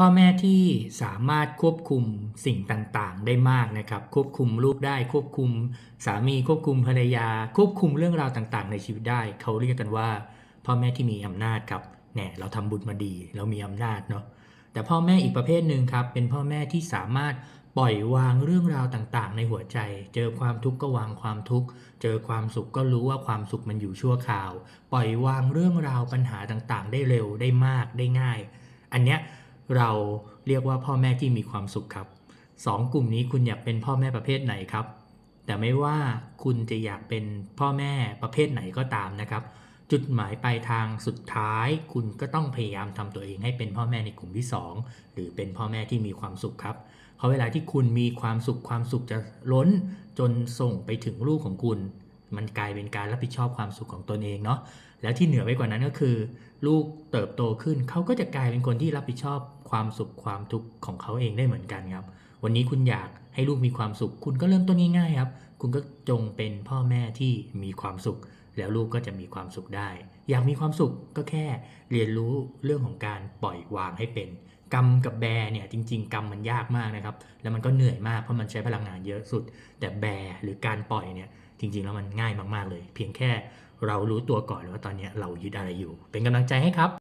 พ่อแม่ที่สามารถควบคุมสิ่งต่างๆ ได้มากนะครับ ควบคุมลูกได้ ควบคุมสามี ควบคุมภรรยา ควบคุมเรื่องราวต่าง ๆ ในชีวิตได้ เขาเรียกกันว่า พ่อแม่ที่มีอำนาจครับแหน่เราทำบุญมาดี เรามีอำนาจเนาะแต่พ่อแม่อีกประเภทหนึ่งครับ เป็นพ่อแม่ที่สามารถปล่อยวางเรื่องราวต่างๆ ในหัวใจ เจอความทุกข์ก็วางความทุกข์ เจอความสุขก็รู้ว่าความสุขมันอยู่ชั่วคราว ปล่อยวางเรื่องราวปัญหาต่างๆ ได้เร็วได้มากได้ง่าย อันเนี้ย เราเรียกว่าพ่อแม่ที่มีความสุขครับสองกลุ่มนี้คุณอยากเป็นพ่อแม่ประเภทไหนครับ แต่ไม่ว่าคุณจะอยากเป็นพ่อแม่ประเภทไหนก็ตามนะครับ จุดหมายปลายทางสุดท้าย คุณก็ต้องพยายามทำตัวเองให้เป็นพ่อแม่ในกลุ่มที่ 2 หรือเป็นพ่อแม่ที่มีความสุขครับเพราะเวลาที่คุณมีความสุขความสุขจะล้นจนส่งไปถึงลูกของคุณ มันกลายเป็นการรับผิดชอบความสุขของตนเองเนาะแล้วที่เหนือไปกว่านั้นก็คือ ลูกเติบโตขึ้นเขาก็จะกลายเป็นคนที่รับผิดชอบความสุขความทุกข์ของเขาเองได้เหมือนกันครับ วันนี้คุณอยากให้ลูกมีความสุข คุณก็เริ่มต้นง่ายๆครับ คุณก็จงเป็นพ่อแม่ที่มีความสุข แล้วลูกก็จะมีความสุขได้ อยากมีความสุขก็แค่เรียนรู้เรื่องของการปล่อยวางให้เป็นกรรมกับแบร์เนี่ยจริง ๆ กรรมมันยากมากนะครับ แล้วมันก็เหนื่อยมากเพราะมันใช้พลังงานเยอะสุด แต่แบร์หรือการปล่อยเนี่ย จริงๆแล้วมันง่ายมากๆเลย เพียงแค่เรารู้ตัวก่อนว่าตอนนี้เรายึดอะไรอยู่ เป็นกำลังใจให้ครับ